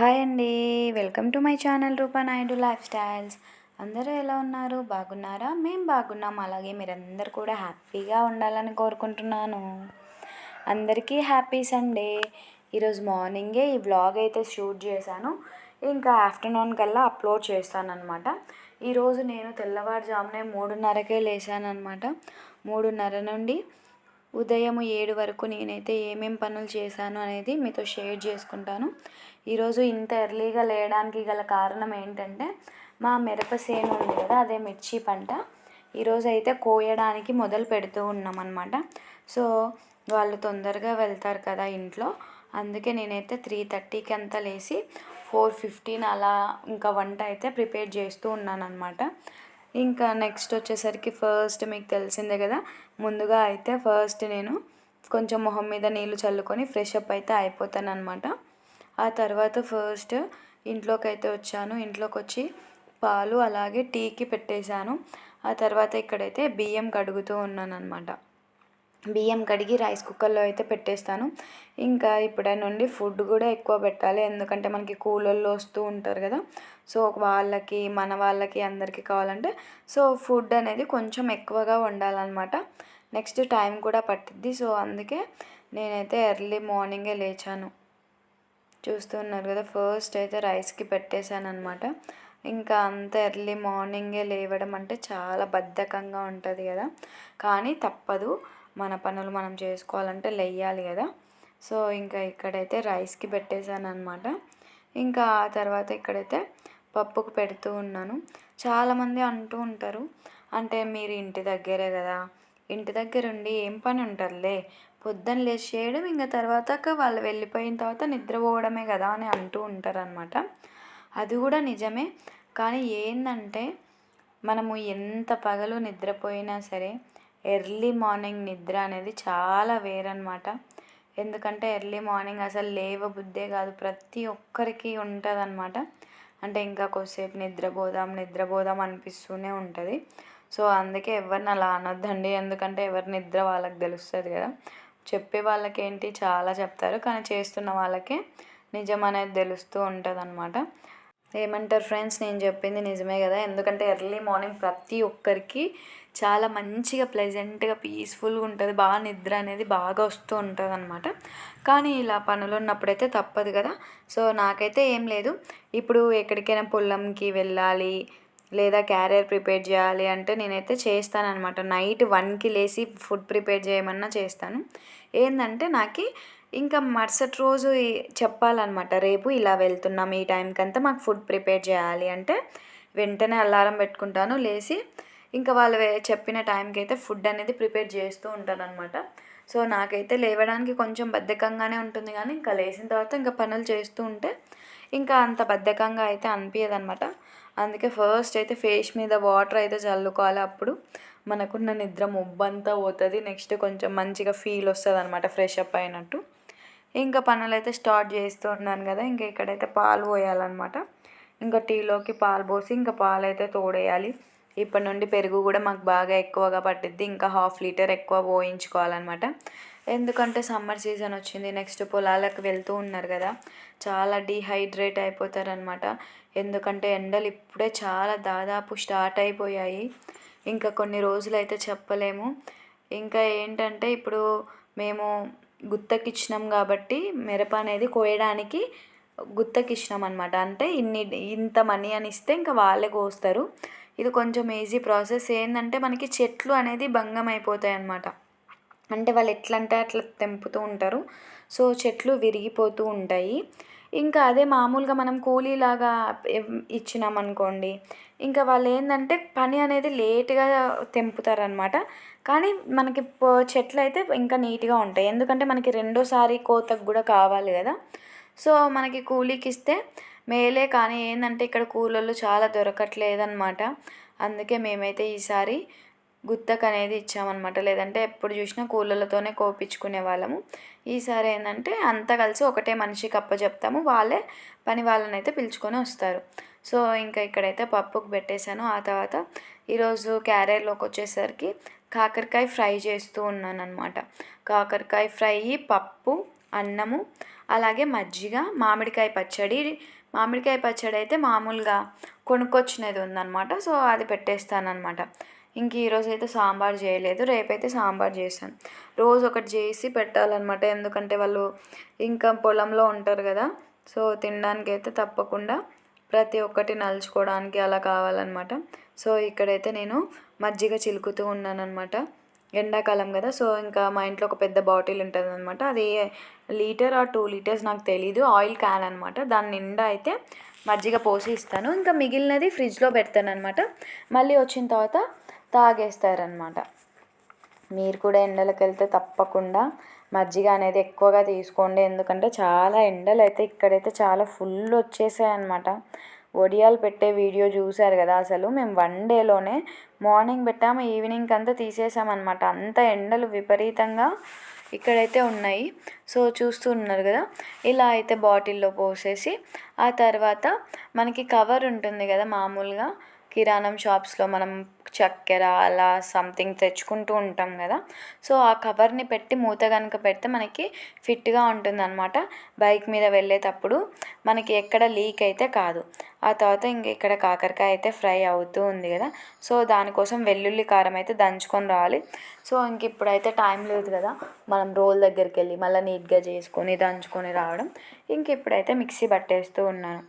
Hi అండి. Welcome to my channel Roopa Naidu lifestyles. అందరూ ఎలా ఉన్నారు? బాగున్నారా? మేము బాగున్నాం. అలాగే మీరందరూ కూడా హ్యాపీగా ఉండాలని కోరుకుంటున్నాను. అందరికీ హ్యాపీ సండే. ఈరోజు మార్నింగే ఈ వ్లాగ్ అయితే షూట్ చేశాను. ఇంకా ఆఫ్టర్నూన్ కల్లా అప్లోడ్ చేస్తాను అనమాట ఈరోజు నేను తెల్లవారుజామునే మూడున్నరకే లేసాను అనమాట మూడున్నర నుండి ఉదయం ఏడు వరకు నేనైతే ఏమేం పనులు చేశాను అనేది మీతో షేర్ చేసుకుంటాను. ఈరోజు ఇంత ఎర్లీగా లేయడానికి గల కారణం ఏంటంటే మా మిరప సేను ఉంది కదా అదే మిర్చి పంట. ఈరోజు అయితే కోయడానికి మొదలు పెడుతూ ఉన్నాం అనమాట సో వాళ్ళు తొందరగా వెళ్తారు కదా ఇంట్లో. అందుకే నేనైతే త్రీ థర్టీకి అంతా లేచి ఫోర్ ఫిఫ్టీన్ అలా ఇంకా వంట అయితే ప్రిపేర్ చేస్తూ ఉన్నాను అనమాట ఇంకా నెక్స్ట్ వచ్చేసరికి ఫస్ట్ మీకు తెలిసిందే కదా ముందుగా అయితే ఫస్ట్ నేను కొంచెం మొహం మీద నీళ్ళు చల్లుకొని ఫ్రెష్ అప్ అయితే అయిపోతాను అనమాట ఆ తర్వాత ఫస్ట్ ఇంట్లోకి అయితే వచ్చాను. ఇంట్లోకి వచ్చి పాలు అలాగే టీకి పెట్టేశాను. ఆ తర్వాత ఇక్కడైతే బియ్యం కడుగుతూ ఉన్నాను అనమాట బియ్యం కడిగి రైస్ కుక్కర్లో అయితే పెట్టేస్తాను. ఇంకా ఇప్పుడే నుండి ఫుడ్ కూడా ఎక్కువ పెట్టాలి. ఎందుకంటే మనకి కూలోళ్ళు వస్తూ ఉంటారు కదా. సో వాళ్ళకి మన వాళ్ళకి అందరికీ కావాలంటే. సో ఫుడ్ అనేది కొంచెం ఎక్కువగా వండాలన్నమాట. నెక్స్ట్ టైం కూడా పట్టిద్ది. సో అందుకే నేనైతే ఎర్లీ మార్నింగే లేచాను. చూస్తున్నారు కదా ఫస్ట్ అయితే రైస్కి పెట్టేశాను అనమాట ఇంకా అంత ఎర్లీ మార్నింగే లేవడం అంటే చాలా బద్ధకంగా ఉంటుంది కదా. కానీ తప్పదు. మన పనులు మనం చేసుకోవాలంటే లెయ్యాలి కదా. సో ఇంకా ఇక్కడైతే రైస్కి పెట్టేశాను అనమాట ఇంకా ఆ తర్వాత ఇక్కడైతే పప్పుకు పెడుతూ ఉన్నాను. చాలామంది అంటూ ఉంటారు అంటే మీరు ఇంటి దగ్గరే కదా ఇంటి దగ్గర ఉండి ఏం పని ఉంటుందిలే పొద్దున్న లేచి చేయడం ఇంకా తర్వాత వాళ్ళు వెళ్ళిపోయిన తర్వాత నిద్రపోవడమే కదా అని అంటూ ఉంటారనమాట అది కూడా నిజమే కానీ ఏంటంటే మనము ఎంత పగలు నిద్రపోయినా సరే ఎర్లీ మార్నింగ్ నిద్ర అనేది చాలా వేరనమాట ఎందుకంటే ఎర్లీ మార్నింగ్ అసలు లేవబుద్దే కాదు. ప్రతి ఒక్కరికి ఉంటుంది అనమాట అంటే ఇంకా కొద్దిసేపు నిద్రపోదాం నిద్రపోదాం అనిపిస్తూనే ఉంటుంది. సో అందుకే ఎవరిని అలా అనొద్దండి. ఎందుకంటే ఎవరి నిద్ర వాళ్ళకి తెలుస్తుంది కదా. చెప్పే వాళ్ళకి ఏంటి చాలా చెప్తారు. కానీ చేస్తున్న వాళ్ళకే నిజం అనేది తెలుస్తూ ఉంటుంది అనమాట ఏమంటారు ఫ్రెండ్స్? నేను చెప్పింది నిజమే కదా? ఎందుకంటే ఎర్లీ మార్నింగ్ ప్రతి ఒక్కరికి చాలా మంచిగా ప్లెజెంట్గా పీస్ఫుల్గా ఉంటుంది. బాగా నిద్ర అనేది బాగా వస్తూ ఉంటుంది అనమాట కానీ ఇలా పనులు ఉన్నప్పుడైతే తప్పదు కదా? సో నాకైతే ఏం లేదు. ఇప్పుడు ఎక్కడికైనా పొలంకి వెళ్ళాలి లేదా క్యారియర్ ప్రిపేర్ చేయాలి అంటే నేనైతే చేస్తానన్నమాట. నైట్ వన్కి లేచి ఫుడ్ ప్రిపేర్ చేయమన్నా చేస్తాను. ఏంటంటే నాకు ఇంకా మరుసటి రోజు చెప్పాలన్నమాట రేపు ఇలా వెళ్తున్నాం ఈ టైంకి అంతా మాకు ఫుడ్ ప్రిపేర్ చేయాలి అంటే వెంటనే అలారం పెట్టుకుంటాను లేచి ఇంకా వాళ్ళు చెప్పిన టైంకి అయితే ఫుడ్ అనేది ప్రిపేర్ చేస్తూ ఉంటాను అనమాట సో నాకైతే లేవడానికి కొంచెం బద్ధకంగానే ఉంటుంది కానీ ఇంకా లేచిన తర్వాత ఇంకా పనులు చేస్తూ ఉంటే ఇంకా అంత బద్ధకంగా అయితే అనిపించదు అనమాట అందుకే ఫస్ట్ అయితే ఫేస్ మీద వాటర్ అయితే చల్లుకోవాలి అప్పుడు. మనకున్న నిద్ర మొబ్బంతా పోతుంది నెక్స్ట్ కొంచెం మంచిగా ఫీల్ వస్తుంది అనమాట ఫ్రెష్ అప్ అయినట్టు. ఇంకా పనులు అయితే స్టార్ట్ చేస్తూ ఉన్నాను కదా ఇంకా ఇక్కడైతే పాలు పోయాలన్నమాట. ఇంకా టీలోకి పాలు పోసి ఇంకా పాలు అయితే తోడేయాలి. ఇప్పటి నుండి పెరుగు కూడా మాకు బాగా ఎక్కువగా పట్టిద్ది ఇంకా హాఫ్ లీటర్ ఎక్కువ పోయించుకోవాలన్నమాట. ఎందుకంటే సమ్మర్ సీజన్ వచ్చింది నెక్స్ట్ పొలాలకు వెళ్తూ ఉన్నారు కదా చాలా డీహైడ్రేట్ అయిపోతారనమాట ఎందుకంటే ఎండలు ఇప్పుడే చాలా దాదాపు స్టార్ట్ అయిపోయాయి ఇంకా కొన్ని రోజులు అయితే చెప్పలేము. ఇంకా ఏంటంటే ఇప్పుడు మేము గుత్తకిచ్చినాం కాబట్టి మిరప అనేది కోయడానికి గుత్తకిచ్చినాం అనమాట అంటే ఇన్ని ఇంత మనీ అని ఇస్తే ఇంకా వాళ్ళే కోస్తారు. ఇది కొంచెం ఈజీ ప్రాసెస్ ఏంటంటే మనకి చెట్లు అనేది భంగం అయిపోతాయి అన్నమాట. అంటే వాళ్ళు ఎట్లా అంటే అట్లా తెంపుతూ ఉంటారు. సో చెట్లు విరిగిపోతూ ఉంటాయి. ఇంకా అదే మామూలుగా మనం కూలీలాగా ఇచ్చినామనుకోండి ఇంకా వాళ్ళు ఏంటంటే పని అనేది లేటుగా తెంపుతారనమాట. కానీ మనకి చెట్లు అయితే ఇంకా నీట్గా ఉంటాయి. ఎందుకంటే మనకి రెండోసారి కోతకు కూడా కావాలి కదా. సో మనకి కూలీకి ఇస్తే మేలే కానీ ఏంటంటే ఇక్కడ కూలోళ్ళు చాలా దొరకట్లేదన్నమాట అందుకే మేమైతే ఈసారి గుత్తకు అనేది ఇచ్చామన్నమాట. లేదంటే ఎప్పుడు చూసినా కూలలతోనే కోపించుకునే వాళ్ళము. ఈసారి ఏంటంటే అంతా కలిసి ఒకటే మనిషికి అప్ప చెప్తాము వాళ్ళే పని వాళ్ళని అయితే పిలుచుకొని వస్తారు. సో ఇంకా ఇక్కడైతే పప్పుకు పెట్టేశాను. ఆ తర్వాత ఈరోజు క్యారియర్లోకి వచ్చేసరికి కాకరకాయ ఫ్రై చేస్తూ ఉన్నాను అనమాట కాకరకాయ ఫ్రై పప్పు అన్నము అలాగే మజ్జిగ మామిడికాయ పచ్చడి. మామిడికాయ పచ్చడి అయితే మామూలుగా కొనుక్కొచ్చినది ఉందన్నమాట. సో అది పెట్టేస్తానమాట ఇంక ఈరోజు అయితే సాంబార్ చేయలేదు రేపైతే సాంబార్ చేస్తాను. రోజు ఒకటి చేసి పెట్టాలన్నమాట ఎందుకంటే వాళ్ళు ఇంకా పొలంలో ఉంటారు కదా సో తినడానికి అయితే తప్పకుండా ప్రతి ఒక్కటి నలుచుకోవడానికి అలా కావాలన్నమాట. సో ఇక్కడైతే నేను మజ్జిగ చిలుకుతూ ఉన్నాను అనమాట ఎండాకాలం కదా సో ఇంకా మా ఇంట్లో ఒక పెద్ద బాటిల్ ఉంటుంది అనమాట అది లీటర్ ఆ టూ లీటర్స్ నాకు తెలీదు ఆయిల్ క్యాన్ అనమాట దాని నిండా అయితే మజ్జిగ పోసి ఇస్తాను. ఇంకా మిగిలినది ఫ్రిడ్జ్లో పెడతాను అనమాట మళ్ళీ వచ్చిన తర్వాత తాగేస్తారనమాట మీరు కూడా ఎండలకు వెళ్తే తప్పకుండా మజ్జిగ అనేది ఎక్కువగా తీసుకోండి. ఎందుకంటే చాలా ఎండలు అయితే ఇక్కడైతే చాలా ఫుల్ వచ్చేసాయి అనమాట వడియాలు పెట్టే వీడియో చూశారు కదా అసలు. మేము వన్ డేలోనే మార్నింగ్ పెట్టాము ఈవినింగ్ అంతా తీసేసామన్నమాట. అంత ఎండలు విపరీతంగా ఇక్కడైతే ఉన్నాయి. సో చూస్తూ ఉన్నారు కదా. ఇలా అయితే బాటిల్లో పోసేసి ఆ తర్వాత మనకి కవర్ ఉంటుంది కదా మామూలుగా. కిరాణం షాప్స్లో మనం చక్కెర అలా సంథింగ్ తెచ్చుకుంటూ ఉంటాం కదా. సో ఆ కవర్ని పెట్టి మూత కనుక పెడితే మనకి ఫిట్గా ఉంటుంది అనమాట బైక్ మీద వెళ్ళేటప్పుడు మనకి ఎక్కడ లీక్ అయితే కాదు. ఆ తర్వాత ఇంక ఇక్కడ కాకరకాయ అయితే ఫ్రై అవుతూ ఉంది కదా. సో దానికోసం వెల్లుల్లి కారం అయితే దంచుకొని రావాలి. సో ఇంక ఇప్పుడైతే టైం లేదు కదా. మనం రోల్ దగ్గరికి వెళ్ళి మళ్ళీ నీట్గా చేసుకొని దంచుకొని రావడం. ఇంక ఇప్పుడైతే మిక్సీ పట్టేస్తూ ఉన్నాను.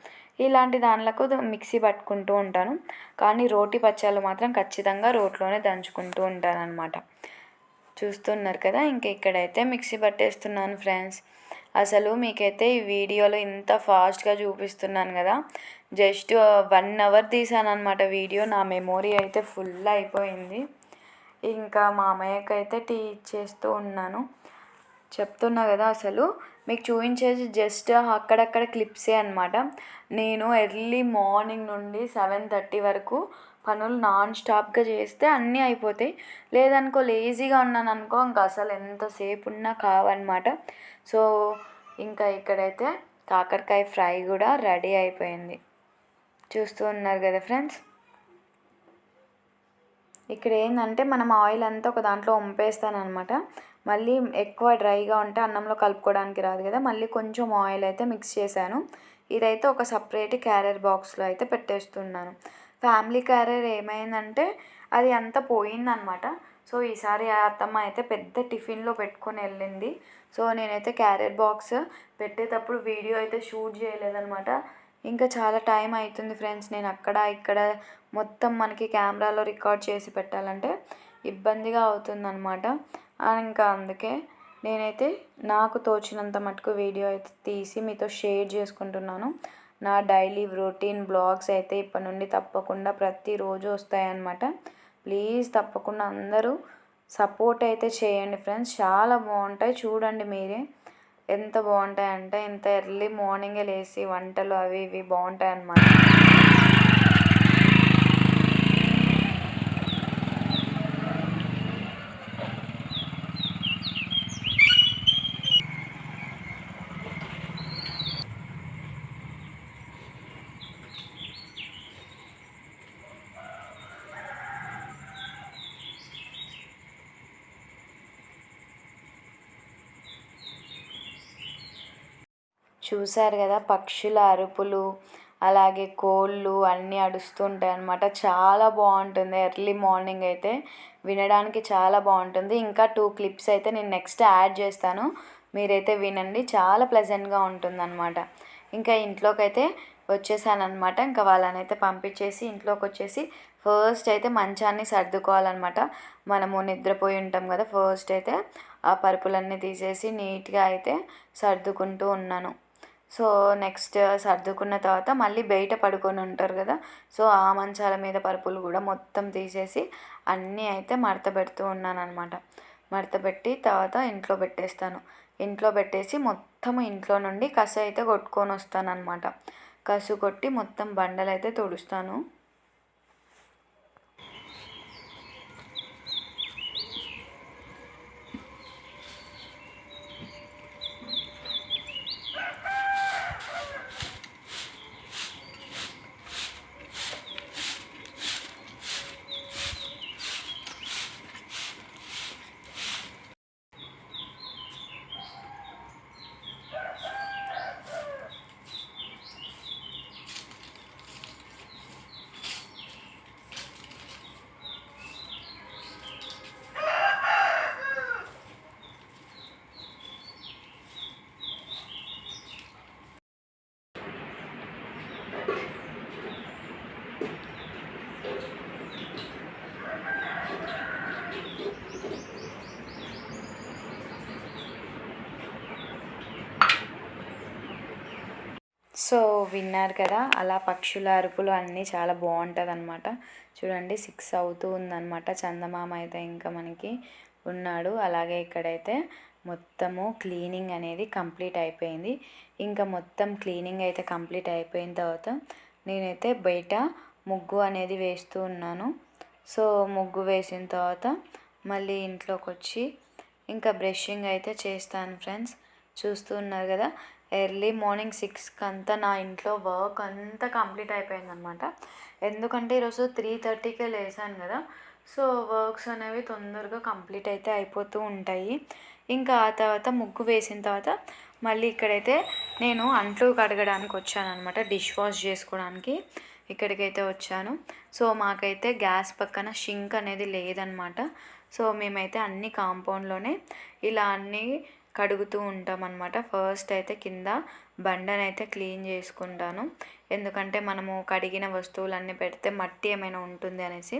ఇలాంటి దానిలకు మిక్సీ పట్టుకుంటూ ఉంటాను. కానీ రోటి పచ్చళ్ళు మాత్రం ఖచ్చితంగా రోట్లోనే దంచుకుంటూ ఉంటాను అనమాట చూస్తున్నారు కదా ఇంక ఇక్కడైతే మిక్సీ పట్టేస్తున్నాను ఫ్రెండ్స్. అసలు మీకైతే ఈ వీడియోలో ఇంత ఫాస్ట్గా చూపిస్తున్నాను కదా. జస్ట్ వన్ అవర్ తీసాను అనమాట వీడియో నా మెమోరీ అయితే ఫుల్ అయిపోయింది. ఇంకా మా అమ్మయ్యకి అయితే టీ ఇచ్చేస్తూ ఉన్నాను. చెప్తున్నా కదా అసలు మీకు చూపించేది జస్ట్ అక్కడక్కడ క్లిప్సే అనమాట నేను ఎర్లీ మార్నింగ్ నుండి సెవెన్ థర్టీ వరకు పనులు నాన్ స్టాప్గా చేస్తే అన్నీ అయిపోతాయి. లేదనుకో లేజీగా ఉన్నాను అనుకో ఇంకా అసలు ఎంతసేపు ఉన్నా కావన్నమాట. సో ఇంకా ఇక్కడైతే కాకరకాయ ఫ్రై కూడా రెడీ అయిపోయింది. చూస్తూ ఉన్నారు కదా ఫ్రెండ్స్? ఇక్కడ ఏంటంటే మనం ఆయిల్ అంతా ఒక దాంట్లో వంపేస్తాను మళ్ళీ ఎక్కువ డ్రైగా ఉంటే అన్నంలో కలుపుకోవడానికి రాదు కదా. మళ్ళీ కొంచెం ఆయిల్ అయితే మిక్స్ చేశాను. ఇదైతే ఒక సపరేట్ క్యారియర్ బాక్స్లో అయితే పెట్టేస్తున్నాను. ఫ్యామిలీ క్యారియర్ ఏమైందంటే అది అంతా పోయిందనమాట సో ఈసారి అత్తమ్మ అయితే పెద్ద టిఫిన్లో పెట్టుకొని వెళ్ళింది. సో నేనైతే క్యారియర్ బాక్స్ పెట్టేటప్పుడు వీడియో అయితే షూట్ చేయలేదనమాట ఇంకా చాలా టైం అవుతుంది ఫ్రెండ్స్. నేను అక్కడ ఇక్కడ మొత్తం మనకి కెమెరాలో రికార్డ్ చేసి పెట్టాలంటే ఇబ్బందిగా అవుతుందన్నమాట. ఇంకా అందుకే నేనైతే నాకు తోచినంత మటుకు వీడియో అయితే తీసి మీతో షేర్ చేసుకుంటున్నాను. నా డైలీ రొటీన్ బ్లాగ్స్ అయితే ఇప్పటి నుండి తప్పకుండా ప్రతిరోజు వస్తాయన్నమాట. ప్లీజ్ తప్పకుండా అందరూ సపోర్ట్ అయితే చేయండి ఫ్రెండ్స్. చాలా బాగుంటాయి చూడండి మీరే. ఎంత బాగుంటాయంటే ఇంత ఎర్లీ మార్నింగే లేసి వంటలు అవి ఇవి బాగుంటాయి అన్నమాట చూశారు కదా పక్షుల అరుపులు అలాగే కోళ్ళు అన్నీ అడుస్తుంటాయి అనమాట చాలా బాగుంటుంది. ఎర్లీ మార్నింగ్ అయితే వినడానికి చాలా బాగుంటుంది. ఇంకా టూ క్లిప్స్ అయితే నేను నెక్స్ట్ యాడ్ చేస్తాను. మీరైతే వినండి. చాలా ప్లెజెంట్గా ఉంటుందన్నమాట. ఇంకా ఇంట్లోకి అయితే ఇంకా వాళ్ళనైతే పంపించేసి ఇంట్లోకి వచ్చేసి ఫస్ట్ అయితే మంచాన్ని సర్దుకోవాలన్నమాట. మనము నిద్రపోయి ఉంటాం కదా ఫస్ట్ అయితే ఆ పరుపులన్నీ తీసేసి నీట్గా అయితే సర్దుకుంటూ ఉన్నాను. సో నెక్స్ట్ సర్దుకున్న తర్వాత మళ్ళీ బయట పడుకొని ఉంటారు కదా సో ఆ మంచాల మీద పరుపులు కూడా మొత్తం తీసేసి అన్నీ అయితే మడత పెడుతూ ఉన్నాను అనమాట మడత పెట్టి తర్వాత ఇంట్లో పెట్టేస్తాను. ఇంట్లో పెట్టేసి మొత్తం ఇంట్లో నుండి కసు అయితే కొట్టుకొని వస్తాను అనమాట కసు కొట్టి మొత్తం బండలు అయితే తుడుస్తాను. సో విన్నారు కదా అలా పక్షుల అరుపులు అన్నీ చాలా బాగుంటుంది అనమాట చూడండి సిక్స్ అవుతూ ఉందన్నమాట. చందమామ అయితే ఇంకా మనకి ఉన్నాడు. అలాగే ఇక్కడైతే మొత్తము క్లీనింగ్ అనేది కంప్లీట్ అయిపోయింది. ఇంకా మొత్తం క్లీనింగ్ అయితే కంప్లీట్ అయిపోయిన తర్వాత నేనైతే బయట ముగ్గు అనేది వేస్తూ ఉన్నాను. సో ముగ్గు వేసిన తర్వాత మళ్ళీ ఇంట్లోకి వచ్చి ఇంకా బ్రషింగ్ అయితే చేస్తాను ఫ్రెండ్స్. చూస్తూ ఉన్నారు కదా ఎర్లీ మార్నింగ్ సిక్స్కి అంతా నా ఇంట్లో వర్క్ అంతా కంప్లీట్ అయిపోయిందనమాట. ఎందుకంటే ఈరోజు త్రీ థర్టీకే లేసాను కదా సో వర్క్స్ అనేవి తొందరగా కంప్లీట్ అయితే అయిపోతూ ఉంటాయి. ఇంకా ఆ తర్వాత ముగ్గు వేసిన తర్వాత మళ్ళీ ఇక్కడైతే నేను అంట్లు కడగడానికి వచ్చాను అనమాట డిష్ వాష్ చేసుకోవడానికి ఇక్కడికైతే వచ్చాను. సో మాకైతే గ్యాస్ పక్కన షింక్ అనేది లేదనమాట. సో మేమైతే అన్ని కాంపౌండ్లోనే ఇలా అన్నీ కడుగుతూ ఉంటాం అనమాట ఫస్ట్ అయితే కింద బండను అయితే క్లీన్ చేసుకుంటాను. ఎందుకంటే మనము కడిగిన వస్తువులన్నీ పెడితే మట్టి ఏమైనా ఉంటుంది అనేసి.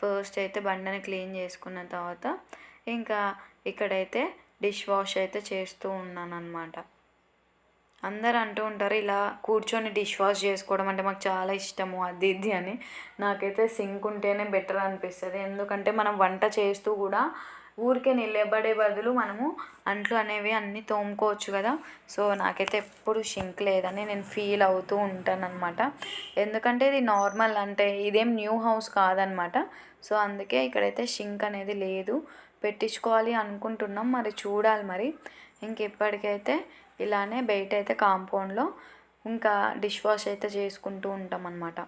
ఫస్ట్ అయితే బండని క్లీన్ చేసుకున్న తర్వాత ఇంకా ఇక్కడైతే డిష్ వాష్ అయితే చేస్తూ ఉన్నాను అనమాట అందరు అంటూ ఉంటారు ఇలా కూర్చొని డిష్ వాష్ చేసుకోవడం అంటే మాకు చాలా ఇష్టము అది ఇది అని. నాకైతే సింక్ ఉంటేనే బెటర్ అనిపిస్తుంది. ఎందుకంటే మనం వంట చేస్తూ కూడా ఊరికే నిలబడే బదులు మనము అంట్లు అనేవి అన్నీ తోముకోవచ్చు కదా. సో నాకైతే ఎప్పుడు షింక్ లేదని నేను ఫీల్ అవుతూ ఉంటాను అనమాట ఎందుకంటే ఇది నార్మల్ అంటే ఇదేం న్యూ హౌస్ కాదనమాట సో అందుకే ఇక్కడైతే షింక్ అనేది లేదు. పెట్టించుకోవాలి అనుకుంటున్నాం. మరి చూడాలి మరి. ఇంకెప్పటికైతే ఇలానే బయట అయితే కాంపౌండ్లో ఇంకా డిష్ వాష్ అయితే చేసుకుంటూ ఉంటాం అనమాట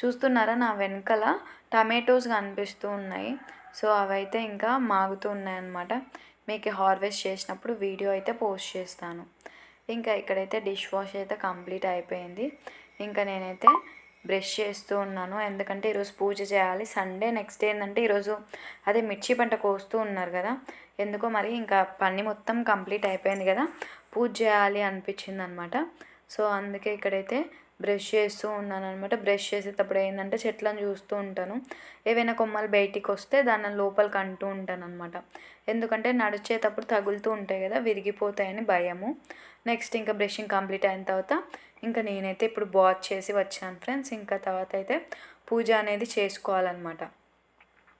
చూస్తున్నారా నా వెనకాల టమాటోస్ కనిపిస్తూ ఉన్నాయి. సో అవైతే ఇంకా మాగుతూ ఉన్నాయన్నమాట. మీకు హార్వెస్ట్ చేసినప్పుడు వీడియో అయితే పోస్ట్ చేస్తాను. ఇంకా ఇక్కడైతే డిష్ వాష్ అయితే కంప్లీట్ అయిపోయింది. ఇంకా నేనైతే బ్రష్ చేస్తూ ఉన్నాను. ఎందుకంటే ఈరోజు పూజ చేయాలి. సండే నెక్స్ట్ డే ఏంటంటే ఈరోజు అదే మిర్చి పంట కోస్తూ ఉన్నారు కదా. ఎందుకో మరి ఇంకా పని మొత్తం కంప్లీట్ అయిపోయింది కదా. పూజ చేయాలి అనిపించింది అనమాట సో అందుకే ఇక్కడైతే బ్రష్ చేస్తూ ఉన్నాను అనమాట బ్రష్ చేసేటప్పుడు ఏంటంటే చెట్లను చూస్తూ ఉంటాను. ఏవైనా కొమ్మలు బయటికి వస్తే దాన్ని లోపలికి అంటూ ఉంటాను అనమాట ఎందుకంటే నడిచేటప్పుడు తగులుతూ ఉంటాయి కదా విరిగిపోతాయని భయము. నెక్స్ట్ ఇంకా బ్రషింగ్ కంప్లీట్ అయిన తర్వాత ఇంకా నేనైతే ఇప్పుడు బాత్ చేసి వచ్చాను ఫ్రెండ్స్. ఇంకా తర్వాత అయితే పూజ అనేది చేసుకోవాలన్నమాట.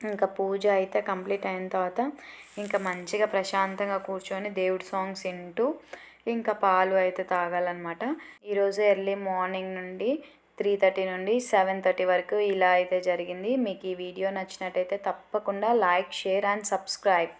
ఇంకా పూజ అయితే కంప్లీట్ అయిన తర్వాత ఇంకా మంచిగా ప్రశాంతంగా కూర్చొని దేవుడి సాంగ్స్ వింటూ ఇంకా పాలు అయితే తాగాలన్నమాట. ఈరోజు ఎర్లీ మార్నింగ్ నుండి త్రీ థర్టీ నుండి సెవెన్ థర్టీ వరకు ఇలా అయితే జరిగింది. మీకు ఈ వీడియో నచ్చినట్టయితే తప్పకుండా లైక్ షేర్ అండ్ సబ్స్క్రైబ్.